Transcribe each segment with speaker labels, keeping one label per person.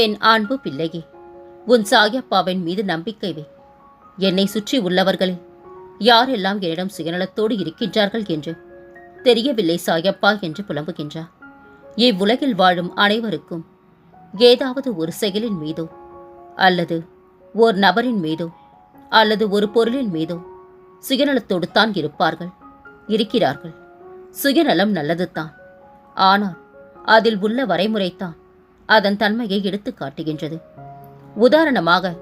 Speaker 1: என் அன்பு பிள்ளையே? உன் சாயப்பாவின் மீது நம்பிக்கை வை. என்னை சுற்றி உள்ளவர்களே யாரெல்லாம் என்னிடம் சுயநலத்தோடு இருக்கின்றார்கள் என்று? தெரியவில்லை சாயப்பா என்று புலம்புகின்றார். இவ்வுலகில் வாழும் அனைவருக்கும் ஏதாவது ஒரு செயலின் மீதோ அல்லது ஓர் நபரின் மீதோ அல்லது ஒரு பொருளின் மீதோ சுயநலத்தோடு தான் இருப்பார்கள் இருக்கிறார்கள். சுயநலம் நல்லதுதான். ஆனால் அதில் உள்ள வரைமுறைத்தான் அதன் தன்மையை எடுத்துக் காட்டுகின்றது. உதாரணமாக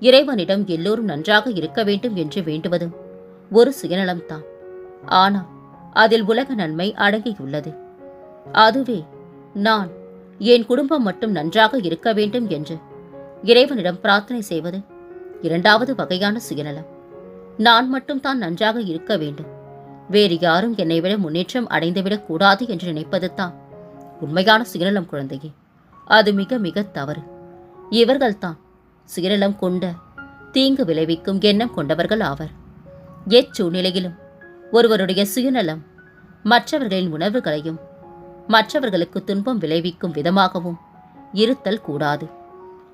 Speaker 1: இறைவனிடம் எல்லோரும் நன்றாக இருக்க வேண்டும் என்று வேண்டுவதும் ஒரு சுயநலம்தான். ஆனால் அதில் உலக நன்மை அடங்கியுள்ளது. அதுவே நான் என் குடும்பம் மட்டும் நன்றாக இருக்க வேண்டும் என்று இறைவனிடம் பிரார்த்தனை செய்வது இரண்டாவது வகையான சுயநலம். நான் மட்டும் தான் நன்றாக இருக்க வேண்டும். வேறு யாரும் என்னை விட முன்னேற்றம் அடைந்துவிடக் கூடாது என்று நினைப்பது தான் உண்மையான சுயநலம் குழந்தையே. அது மிக மிக தவறு. இவர்கள்தான் சுயநலம் கொண்ட தீங்கு விளைவிக்கும் எண்ணம் கொண்டவர்கள் ஆவர். எச்சூழ்நிலையிலும் ஒருவருடைய சுயநலம் மற்றவர்களின் உணர்வுகளையும் மற்றவர்களுக்கு துன்பம் விளைவிக்கும் விதமாகவும் இருத்தல் கூடாது.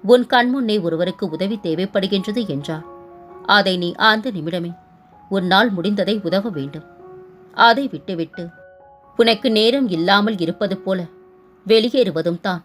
Speaker 1: உன் கண்முன்னே ஒருவருக்கு உதவி தேவைப்படுகின்றது என்றார். அதை நீ அந்த நிமிடமே உன்னால் முடிந்ததை உதவ வேண்டும். அதை விட்டுவிட்டு உனக்கு நேரம் இல்லாமல் இருப்பது போல வெளியேறுவதும் தான்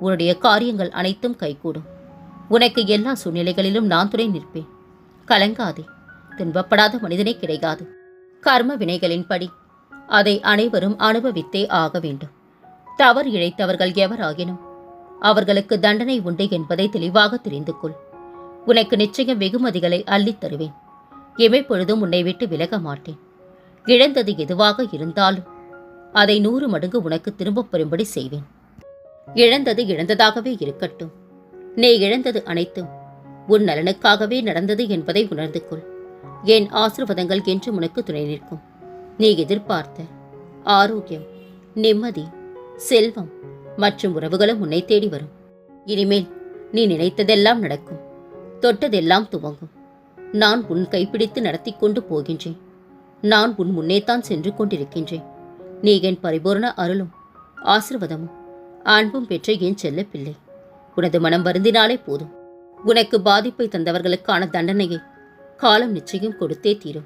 Speaker 1: உன்னுடைய காரியங்கள் அனைத்தும் கைகூடும். உனக்கு எல்லா சூழ்நிலைகளிலும் நான் துணை நிற்பேன். கலங்காதே துன்பப்படாத மனிதனே கிடைக்காது கர்ம வினைகளின்படி அதை அனைவரும் அனுபவித்தே ஆக வேண்டும். தவறு இழைத்தவர்கள் எவராகினும் அவர்களுக்கு தண்டனை உண்டு என்பதை தெளிவாக தெரிந்து கொள். உனக்கு நிச்சயம் வெகுமதிகளை அள்ளித் தருவேன். எமைப்பொழுதும் உன்னை விட்டு விலக மாட்டேன். இழந்தது எதுவாக இருந்தாலும் அதை நூறு மடங்கு உனக்கு திரும்பப் பெறும்படி செய்வேன். இழந்தது இழந்ததாகவே இருக்கட்டும். நீ இழந்தது அனைத்தும் உன் நலனுக்காகவே நடந்தது என்பதை உணர்ந்து கொள். என் ஆசிர்வாதங்கள் என்று உனக்கு துணை நிற்கும். நீ எதிர்பார்த்த ஆரோக்கியம் நிம்மதி செல்வம் மற்றும் உறவுகளும் உன்னை தேடி வரும். இனிமேல் நீ நினைத்ததெல்லாம் நடக்கும். தொட்டதெல்லாம் துவங்கும். நான் உன் கைப்பிடித்து நடத்தி கொண்டு போகின்றேன். நான் உன் முன்னேத்தான் சென்று கொண்டிருக்கின்றேன். நீ என் பரிபூரண அருளும் ஆசிர்வாதமும் அன்பும் பெற்ற என் செல்ல பிள்ளை உனது மனம் வருந்தினாலே போதும். உனக்கு பாதிப்பை தந்தவர்களுக்கான தண்டனையை காலம் நிச்சயம் கொடுத்தே தீரும்.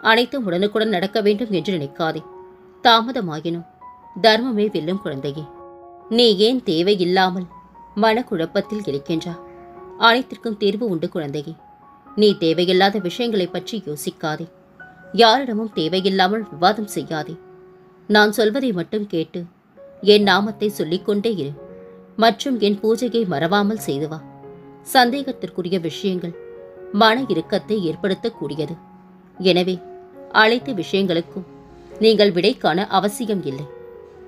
Speaker 1: அனைத்தும் உடனுக்குடன் நடக்க வேண்டும் என்று நினைக்காதே. தாமதமாகினும் தர்மமே வெல்லும் குழந்தையே. நீ ஏன் தேவையில்லாமல் மனக்குழப்பத்தில் இருக்கின்றா? அனைத்திற்கும் தீர்வு உண்டு குழந்தையே. நீ தேவையில்லாத விஷயங்களைப் பற்றி யோசிக்காதே. யாரிடமும் தேவையில்லாமல் விவாதம் செய்யாதே. நான் சொல்வதை மட்டும் கேட்டு என் நாமத்தை சொல்லிக்கொண்டே இரு. மற்றும் என் பூஜையை மறவாமல் செய்து வா. சந்தேகத்திற்குரிய விஷயங்கள் மன இறுக்கத்தை ஏற்படுத்தக்கூடியது. எனவே அனைத்து விஷயங்களுக்கும் நீங்கள் விடை காண அவசியம் இல்லை.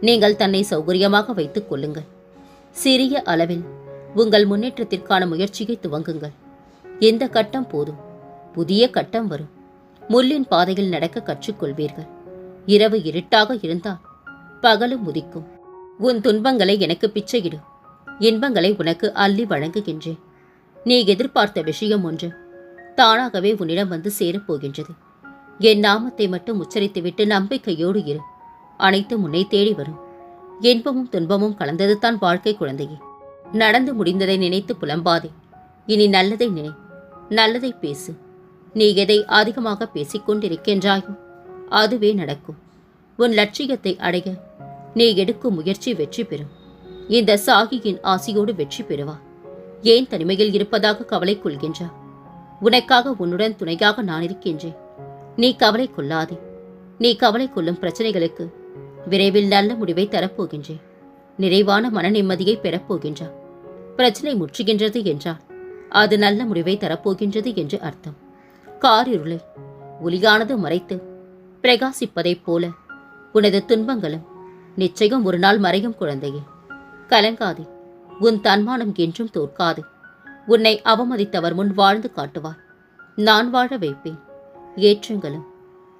Speaker 1: நீங்கள் தன்னை சௌகரியமாக வைத்துக் கொள்ளுங்கள். சிறிய அளவில் உங்கள் முன்னேற்றத்திற்கான முயற்சியை துவங்குங்கள். எந்த கட்டம் போதும் புதிய கட்டம் வரும். முள்ளின் பாதையில் நடக்க கற்றுக்கொள்வீர்கள். இரவு இருட்டாக இருந்தால் பகலும் உதிக்கும். உன் துன்பங்களை எனக்கு பிச்சையிடு இன்பங்களை உனக்கு அள்ளி வழங்குகின்றேன். நீ எதிர்பார்த்த விஷயம் ஒன்று தானாகவே உன்னிடம் வந்து சேரப்போகின்றது என் நாமத்தை மட்டும் உச்சரித்துவிட்டு நம்பிக்கையோடு இரு. அனைத்தும் உன்னை தேடி வரும். இன்பமும் துன்பமும் கலந்தது தான் வாழ்க்கை குழந்தையே. நடந்து முடிந்ததை நினைத்து புலம்பாதே. இனி நல்லதை நினை நல்லதை பேசு. நீ எதை அதிகமாக பேசிக்கொண்டிருக்கின்றாயோ அதுவே நடக்கும். உன் லட்சியத்தை அடைய நீ எடுக்கும் முயற்சி வெற்றி பெறும். இந்த சாகியின் ஆசியோடு வெற்றி பெறுவா. ஏன் தனிமையில் இருப்பதாக கவலை கொள்கின்றா? உனக்காக உன்னுடன் துணையாக நான் இருக்கின்றேன். நீ கவலை கொள்ளாதே. நீ கவலை கொள்ளும் பிரச்சனைகளுக்கு விரைவில் நல்ல முடிவை தரப்போகின்றேன். நிறைவான மன நிம்மதியை பெறப்போகின்றா. பிரச்சனை முற்றுகின்றது என்றால் அது நல்ல முடிவை தரப்போகின்றது என்று அர்த்தம். காரிருளை ஒளியானது மறைத்து பிரகாசிப்பதைப் போல உனது துன்பங்களும் நிச்சயம் ஒரு நாள் மறையும் குழந்தையே. கலங்காதே உன் தன்மானம் என்றும் தோற்காது. உன்னை அவமதித்தவர் முன் வாழ்ந்து காட்டுவார். நான் வாழ வைப்பேன். ஏற்றங்களும்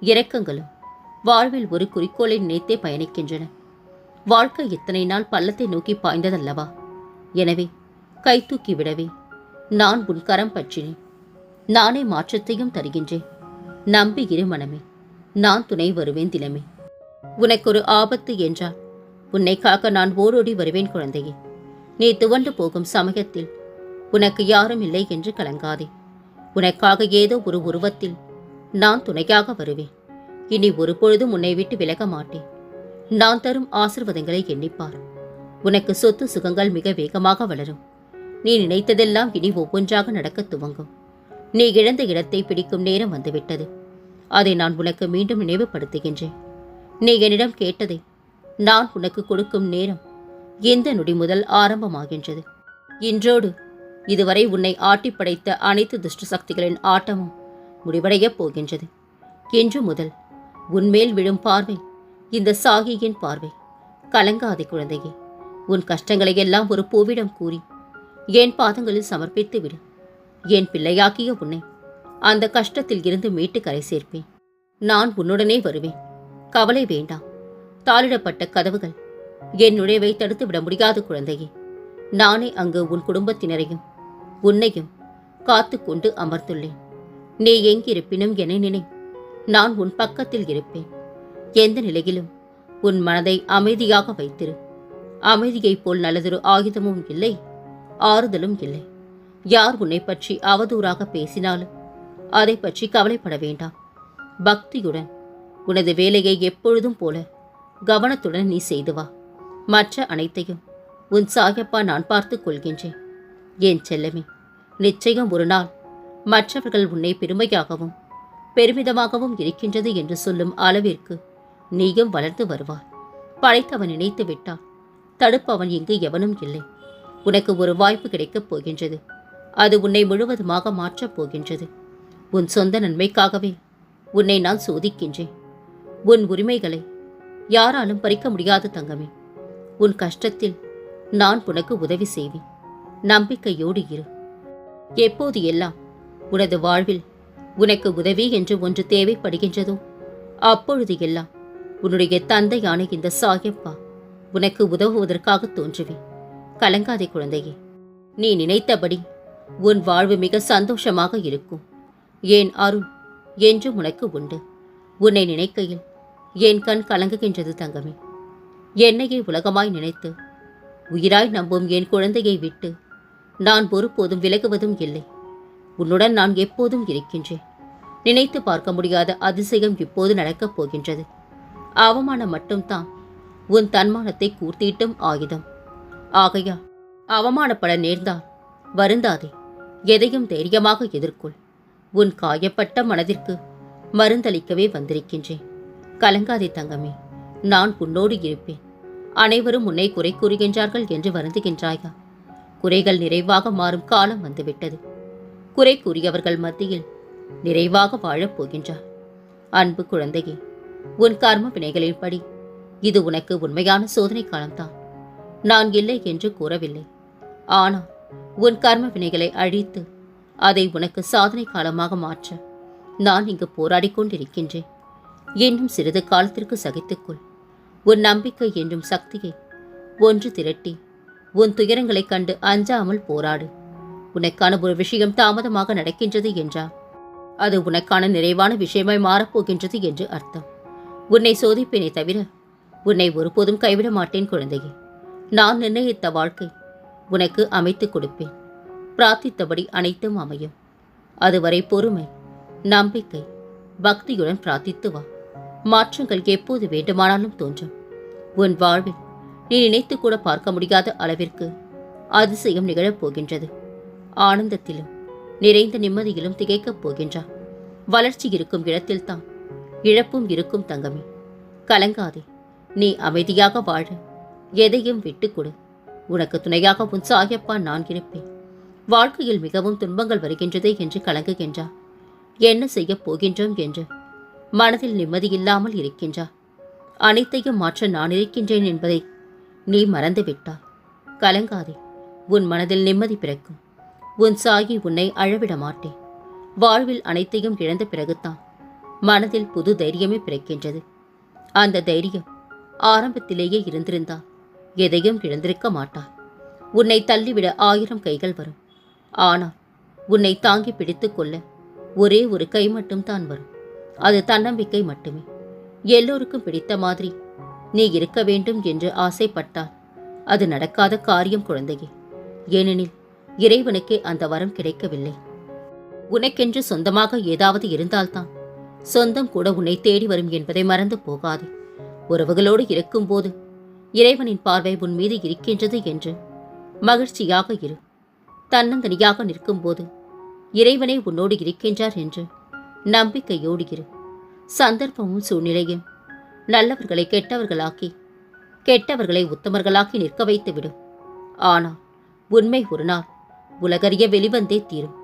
Speaker 1: இரக்கங்களும் வாழ்வில் ஒரு குறிக்கோளை நினைத்தே பயணிக்கின்றன. வாழ்க்கை இத்தனை நாள் பள்ளத்தை நோக்கி பாய்ந்ததல்லவா? எனவே கை தூக்கி விடவே நான் உன் கரம் பற்றினேன். நானே மாற்றத்தையும் தருகின்றேன். நம்பி இரு மனமே நான் துணை வருவேன் தினமே. உனக்கு ஒரு ஆபத்து என்றால் உன்னை காக்க நான் ஓரோடி வருவேன் குழந்தையே. நீ துவண்டு போகும் சமயத்தில் உனக்கு யாரும் இல்லை என்று கலங்காதே. உனக்காக ஏதோ ஒரு உருவத்தில் நான் துணையாக வருவேன். இனி ஒரு பொழுதும் உன்னை விட்டு விலக மாட்டேன். நான் தரும் ஆசிர்வாதங்களை எண்ணிப்பார். உனக்கு சொத்து சுகங்கள் மிக வேகமாக வளரும். நீ நினைத்ததெல்லாம் இனி ஒவ்வொன்றாக நடக்கத் துவங்கும். நீ இழந்த இடத்தை பிடிக்கும் நேரம் வந்துவிட்டது. அதை நான் உனக்கு மீண்டும் நினைவுபடுத்துகின்றேன். நீ என்னிடம் கேட்டதை நான் உனக்கு கொடுக்கும் நேரம் இந்த நொடி முதல் ஆரம்பமாகின்றது? இன்றோடு இதுவரை உன்னை ஆட்டி படைத்த அனைத்து துஷ்ட சக்திகளின் ஆட்டமும் முடிவடையப் போகின்றது. இன்று முதல் உன்மேல் விழும் பார்வை இந்த சாகியின் பார்வை. கலங்காதே குழந்தையே உன் கஷ்டங்களை எல்லாம் ஒரு பூவிடம் கூறி என் பாதங்களில் சமர்ப்பித்து விடு. என் பிள்ளையாக்கிய உன்னை அந்த கஷ்டத்தில் இருந்து மீட்டு கரை சேர்ப்பேன். நான் உன்னுடனே வருவேன். கவலை வேண்டாம். தாளிடப்பட்ட கதவுகள். என் நுழைவை தடுத்து விட முடியாது குழந்தையே. நானே அங்கு உன் குடும்பத்தினரையும் உன்னையும் காத்து கொண்டு அமர்ந்துள்ளேன். நீ எங்கிருப்பினும் என நினை. நான் உன் பக்கத்தில் இருப்பேன். எந்த நிலையிலும் உன் மனதை அமைதியாக வைத்திரு. அமைதியைப் போல் நல்லதொரு ஆயுதமும் இல்லை ஆறுதலும் இல்லை. யார் உன்னை பற்றி அவதூறாக பேசினாலும் அதை பற்றி கவலைப்பட வேண்டாம். பக்தியுடன் உனது வேலையை எப்பொழுதும் போல கவனத்துடன் நீ செய்து வா. மற்ற அனைத்தையும் உன் சாகப்பா நான் பார்த்துக் கொள்கின்றேன். என் செல்லமே நிச்சயம் ஒரு நாள் மற்றவர்கள் உன்னை பெருமையாகவும் பெருமிதமாகவும் இருக்கின்றது என்று சொல்லும் அளவிற்கு நீயும் வளர்ந்து வருவாய். படைத்தவன் நினைத்து விட்டான் தடுப்பவன் இங்கு எவனும் இல்லை. உனக்கு ஒரு வாய்ப்பு கிடைக்கப் போகின்றது. அது உன்னை முழுவதுமாக மாற்றப் போகின்றது. உன் சொந்த நன்மைக்காகவே உன்னை நான் சோதிக்கின்றேன். உன் உரிமைகளை யாராலும் பறிக்க முடியாது தங்கமே. உன் கஷ்டத்தில் நான் உனக்கு உதவி செய்வேன். நம்பிக்கையோடு இரு. எப்போது எல்லாம் உனது வாழ்வில் உனக்கு உதவி என்று ஒன்று தேவைப்படுகின்றதோ அப்பொழுது எல்லாம் உன்னுடைய தந்தையான இந்த சாயப்பா உனக்கு உதவுவதற்காக தோன்றுவேன். கலங்காதே குழந்தையே. நீ நினைத்தபடி உன் வாழ்வு மிக சந்தோஷமாக இருக்கும். ஏன் அருள் என்றும் உனக்கு உண்டு. உன்னை நினைக்கையில் என் கண் கலங்குகின்றது தங்கமே. என்னையே உலகமாய் நினைத்து உயிராய் நம்பும் என் குழந்தையை விட்டு நான் ஒருபோதும் விலகுவதும் இல்லை. உன்னுடன் நான் எப்போதும் இருக்கின்றேன். நினைத்து பார்க்க முடியாத அதிசயம் இப்போது நடக்கப் போகின்றது. அவமானம் மட்டும்தான் உன் தன்மானத்தை கூர்த்திட்டும் ஆயுதம். ஆகையா அவமானப்பட நேர்ந்தால் வருந்தாதே எதையும் தைரியமாக எதிர்கொள். உன் காயப்பட்ட மனதிற்கு மருந்தளிக்கவே வந்திருக்கின்றேன். கலங்காதே தங்கமே நான் உன்னோடு இருப்பேன். அனைவரும் உன்னை குறை கூறுகின்றார்கள் என்று வருந்துகின்றாயா? குறைகள் நிறைவாக மாறும் காலம் வந்துவிட்டது. குறை கூறியவர்கள் மத்தியில் நிறைவாக வாழப் போகின்றார். அன்பு குழந்தையே உன் கர்ம வினைகளின்படி இது உனக்கு உண்மையான சோதனை காலம்தான். நான் இல்லை என்று கூறவில்லை. ஆனால் உன் கர்ம வினைகளை அழித்து அதை உனக்கு சாதனை காலமாக மாற்ற நான் இங்கு போராடி கொண்டிருக்கின்றேன். இன்னும் சிறிது காலத்திற்கு சகித்துக்கொள். உன் நம்பிக்கை என்றும் சக்தியை ஒன்று திரட்டி உன் துயரங்களைக் கண்டு அஞ்சாமல் போராடு. உனக்கான ஒரு விஷயம் தாமதமாக நடக்கின்றது என்றால் அது உனக்கான நிறைவான விஷயமாய் மாறப்போகின்றது என்று அர்த்தம். உன்னை சோதிப்பேனே தவிர உன்னை ஒருபோதும் கைவிட மாட்டேன் குழந்தையே. நான் நிர்ணயித்த வாழ்க்கை உனக்கு அமைத்துக் கொடுப்பேன். பிரார்த்தித்தபடி அனைத்தும் அமையும். அதுவரை பொறுமை நம்பிக்கை பக்தியுடன் பிரார்த்தித்து வா. மாற்றங்கள் எப்போது வேண்டுமானாலும் தோன்றும். உன் வாழ்வில் நீ நினைத்து கூட பார்க்க முடியாத அளவிற்கு அதிசயம் நிகழப் போகின்றது ஆனந்தத்திலும் நிறைந்த நிம்மதியிலும் திகைக்கப் போகின்றான் வளர்ச்சி இருக்கும் இடத்தில்தான் இழப்பும் இருக்கும் தங்கமே. கலங்காதே நீ அமைதியாக வாழ. எதையும் விட்டுக்கொடு உனக்கு துணையாக உன் சாயப்பா நான் இருப்பேன். வாழ்க்கையில் மிகவும் துன்பங்கள் வருகின்றதே என்று கலங்குகின்றார் என்ன செய்யப் போகின்றோம் என்று மனதில் நிம்மதியில்லாமல் இருக்கின்றார். அனைத்தையும் மாற்ற நான் இருக்கின்றேன் என்பதை நீ மறந்துவிட்டாய் கலங்காதே. உன் மனதில் நிம்மதி பிறக்கும். உன் சாகி உன்னை அழவிட மாட்டேன் வாழ்வில் அனைத்தையும் இழந்த பிறகுதான் மனதில் புது தைரியமே பிறக்கின்றது. அந்த தைரியம் ஆரம்பத்திலேயே இருந்திருந்தால் எதையும் இழந்திருக்க மாட்டாய் உன்னை தள்ளிவிட ஆயிரம் கைகள் வரும். ஆனால் உன்னை தாங்கி பிடித்துக் கொள்ள ஒரே ஒரு கை மட்டும் தான் வரும். அது தன்னம்பிக்கை மட்டுமே. எல்லோருக்கும் பிடித்த மாதிரி. நீ இருக்க வேண்டும் என்று ஆசைப்பட்டால் அது நடக்காத காரியம் குழந்தையே. ஏனெனில் இறைவனுக்கே அந்த வரம் கிடைக்கவில்லை. உனக்கென்று சொந்தமாக ஏதாவது இருந்தால்தான் சொந்தம் கூட உன்னை தேடி வரும் என்பதை மறந்து போகாதே. உறவுகளோடு இருக்கும்போது இறைவனின் பார்வை உன் மீது இருக்கின்றது என்று மகிழ்ச்சியாக இரு. தன்னந்தனியாக நிற்கும்போது இறைவனே உன்னோடு இருக்கின்றார் என்று நம்பிக்கையோடு இரு. சந்தர்ப்பமும் சூழ்நிலையும் நல்லவர்களை கெட்டவர்களாக்கி கெட்டவர்களை உத்தமர்களாக்கி நிற்க வைத்து விடும். ஆனால் உண்மை ஒரு நாள் உலகறிய வெளிவந்தே தீரும்.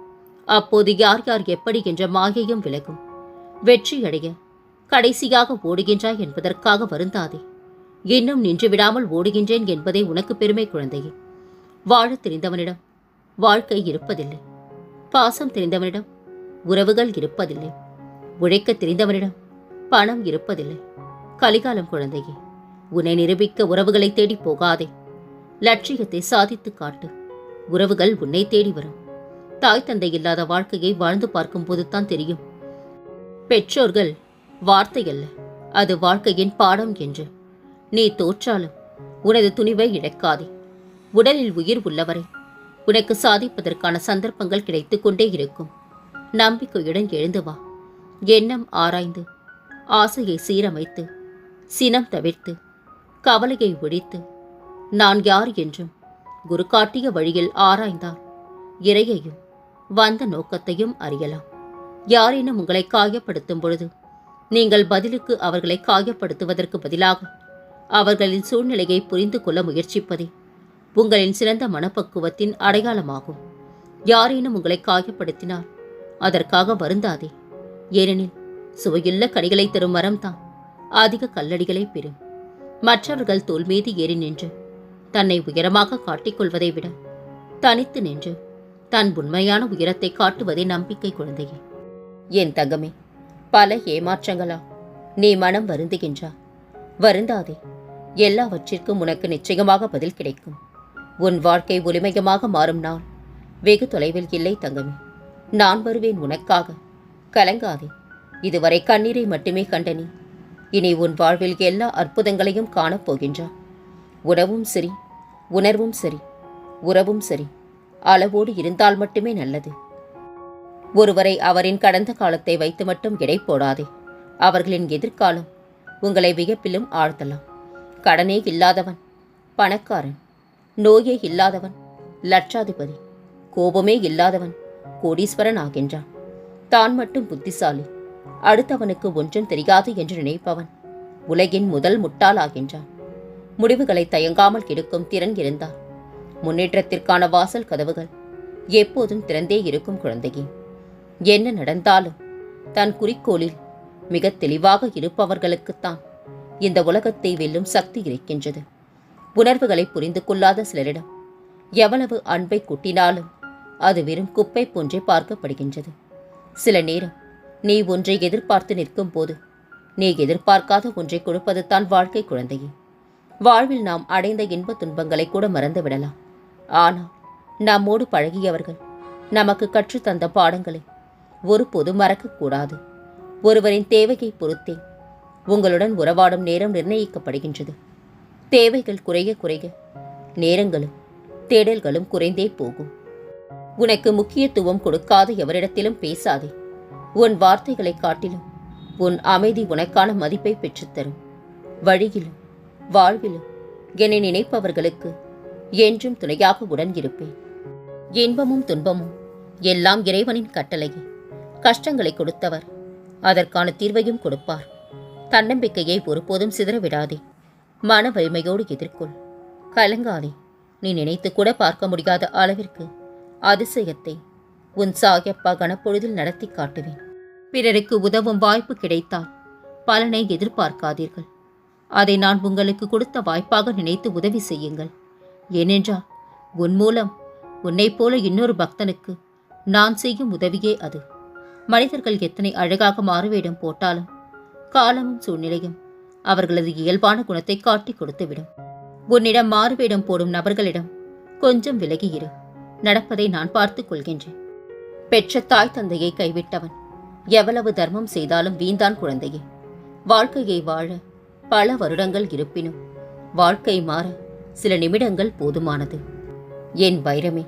Speaker 1: அப்போது யார் யார் எப்படி என்ற மாயையும் விலகும். வெற்றியடைய கடைசியாக ஓடுகின்றாய் என்பதற்காக வருந்தாதே. இன்னும் நின்று விடாமல் ஓடுகின்றேன் என்பதே உனக்கு பெருமை குழந்தையே. வாழத் தெரிந்தவனிடம் வாழ்க்கை இருப்பதில்லை. பாசம் தெரிந்தவனிடம் உறவுகள் இருப்பதில்லை. உழைக்கத் தெரிந்தவனிடம் பணம் இருப்பதில்லை. கலிகாலம் குழந்தையே உன்னை நிரூபிக்க உறவுகளை தேடி போகாதே. லட்சியத்தை சாதித்து காட்டு. உறவுகள் உன்னை தேடி வரும். தாய் தந்தை இல்லாத வாழ்க்கையை வாழ்ந்து பார்க்கும்போது தான் தெரியும். பெற்றோர்கள் வார்த்தை அல்ல அது வாழ்க்கையின் பாடம் என்று. நீ தோற்றாலும் உனது துணிவை இழக்காதே. உடலில் உயிர் உள்ளவரை உனக்கு சாதிப்பதற்கான சந்தர்ப்பங்கள் கிடைத்து கொண்டே இருக்கும். நம்பிக்கையுடன் எழுந்து வா. எண்ணம் ஆராய்ந்து ஆசையை சீரமைத்து சினம் தவிர்த்து கவலையை ஒழித்து நான் யார் என்றும் குரு காட்டிய வழியில் ஆராய்ந்தால் இறையையும் வந்த நோக்கத்தையும் அறியலாம். யாரேனும் உங்களை காயப்படுத்தும் பொழுது நீங்கள் பதிலுக்கு அவர்களை காயப்படுத்துவதற்கு பதிலாக அவர்களின் சூழ்நிலையை புரிந்து கொள்ள முயற்சிப்பதே உங்களின் சிறந்த மனப்பக்குவத்தின் அடையாளமாகும். யாரேனும் உங்களை காயப்படுத்தினால் அதற்காக வருந்தாதே. ஏனெனில் சுவையுள்ள கனிகளை தரும் மரம்தான் அதிக கல்லடிகளை பெறும். மற்றவர்கள் தோல் மீது ஏறி நின்று தன்னை உயரமாக காட்டிக்கொள்வதை விட தனித்து நின்று தன் உண்மையான உயரத்தை காட்டுவதே நம்பிக்கை குழந்தையே. என் தங்கமே பல ஏமாற்றங்களா நீ மனம் வருந்துகின்றா? வருந்தாதே. எல்லாவற்றிற்கும் உனக்கு நிச்சயமாக பதில் கிடைக்கும். உன் வாழ்க்கை ஒளிமயமாக மாறும் நாள் வெகு தொலைவில் இல்லை தங்கமே. நான் வருவேன் உனக்காக. கலங்காதே. இதுவரை கண்ணீரை மட்டுமே கண்ட நீ. இனி உன் வாழ்வில் எல்லா அற்புதங்களையும் காணப்போகின்றான் உணவும் சரி உணர்வும் சரி உறவும் சரி. அளவோடு இருந்தால் மட்டுமே நல்லது. ஒருவரை அவரின் கடந்த காலத்தை வைத்து மட்டும் இடை போடாதே. அவர்களின் எதிர்காலம் உங்களை வியப்பிலும் ஆழ்த்தலாம். கடனே இல்லாதவன் பணக்காரன். நோயே இல்லாதவன் லட்சாதிபதி. கோபமே இல்லாதவன் கோடீஸ்வரன் ஆகின்றான் தான் மட்டும் புத்திசாலி. அடுத்தவனுக்கு ஒன்றும் தெரியாது என்று நினைப்பவன் உலகின் முதல் முட்டாள் ஆகின்றான் முடிவுகளை தயங்காமல் கெடுக்கும் திறன் இருந்தார். முன்னேற்றத்திற்கான வாசல் கதவுகள் எப்போதும் திறந்தே இருக்கும் குழந்தையே. என்ன நடந்தாலும் தன் குறிக்கோளில் மிக தெளிவாக இருப்பவர்களுக்குத்தான் இந்த உலகத்தை வெல்லும் சக்தி இருக்கின்றது. உணர்வுகளை புரிந்து கொள்ளாத சிலரிடம் எவ்வளவு அன்பை கூட்டினாலும் அது வெறும் குப்பை போன்றே பார்க்கப்படுகின்றது. சில நேரம் நீ ஒன்றை எதிர்பார்த்து நிற்கும் போது நீ எதிர்பார்க்காத ஒன்றை கொடுப்பது தான் வாழ்க்கை குழந்தையே. வாழ்வில் நாம் அடைந்த இன்ப துன்பங்களை கூட மறந்து விடலாம். ஆனால் நம்மோடு பழகியவர்கள் நமக்கு கற்றுத்தந்த பாடங்களை ஒருபோதும் மறக்கக்கூடாது ஒருவரின் தேவையை பொறுத்தே உங்களுடன் உறவாடும் நேரம் நிர்ணயிக்கப்படுகின்றது. தேவைகள் குறைய குறைய நேரங்களும் தேடல்களும் குறைந்தே போகும். உனக்கு முக்கியத்துவம் கொடுக்காத எவரிடத்திலும் பேசாதே. உன் வார்த்தைகளை காட்டிலும் உன் அமைதி உனக்கான மதிப்பை பெற்றுத்தரும். வழியிலும் வாழ்விலும் என்னை நினைப்பவர்களுக்கு என்றும் துணையாக உடன் இருப்பேன் இன்பமும் துன்பமும் எல்லாம் இறைவனின் கட்டளையே. கஷ்டங்களை கொடுத்தவர் அதற்கான தீர்வையும் கொடுப்பார். தன்னம்பிக்கையை ஒருபோதும் சிதறவிடாதே. மன வலிமையோடு எதிர்கொள். கலங்காதே. நீ நினைத்து கூட பார்க்க முடியாத அளவிற்கு அதிசயத்தை உன் சாயப்பா கணப்பொழுதில் நடத்தி காட்டுவேன். பிறருக்கு உதவும் வாய்ப்பு கிடைத்தால் பலனை எதிர்பார்க்காதீர்கள். அதை நான் உங்களுக்கு கொடுத்த வாய்ப்பாக நினைத்து உதவி செய்யுங்கள். ஏனென்றால் உன் மூலம் உன்னைப் போல இன்னொரு பக்தனுக்கு நான் செய்யும் உதவியே அது. மனிதர்கள் எத்தனை அழகாக மாறுவேடம் போட்டாலும் காலமும் சூழ்நிலையும் அவர்களது இயல்பான குணத்தை காட்டிக் கொடுத்துவிடும். உன்னிடம் மாறுவேடம் போடும் நபர்களிடம் கொஞ்சம் விலகி இரு நடப்பதை நான் பார்த்துக் கொள்கின்றேன். பெற்ற தாய் தந்தையை கைவிட்டவன் எவ்வளவு தர்மம் செய்தாலும் வீந்தான் குழந்தையே. வாழ்க்கையை வாழ பல வருடங்கள் இருப்பினும் வாழ்க்கை மாற சில நிமிடங்கள் போதுமானது. என் வைரமே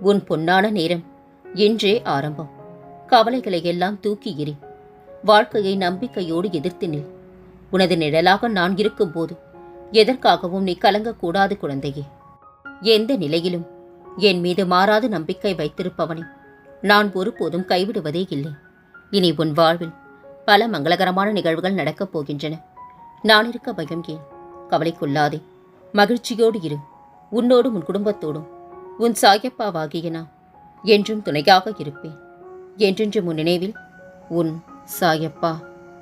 Speaker 1: உன் பொன்னான நேரம் என்றே ஆரம்பம். கவலைகளை எல்லாம் தூக்கி எறி வாழ்க்கையை நம்பிக்கையோடு எதிர்த்து நில். உனது நிழலாக நான் இருக்கும்போது எதற்காகவும் நீ கலங்கக்கூடாது குழந்தையே. எந்த நிலையிலும் என் மீது மாறாத நம்பிக்கை வைத்திருப்பவனை. நான் ஒருபோதும் கைவிடுவதே இல்லை. இனி உன் வாழ்வில் பல மங்களகரமான நிகழ்வுகள் நடக்கப் போகின்றன. நான் இருக்க பயம் ஏன்? கவலைக்குள்ளாதே. மகிழ்ச்சியோடு இரு. உன்னோடும் உன் குடும்பத்தோடும். உன் சாயப்பாவாகிய நான் என்றும் துணையாக இருப்பேன். என்றென்றும் உன் நினைவில் உன் சாயப்பா.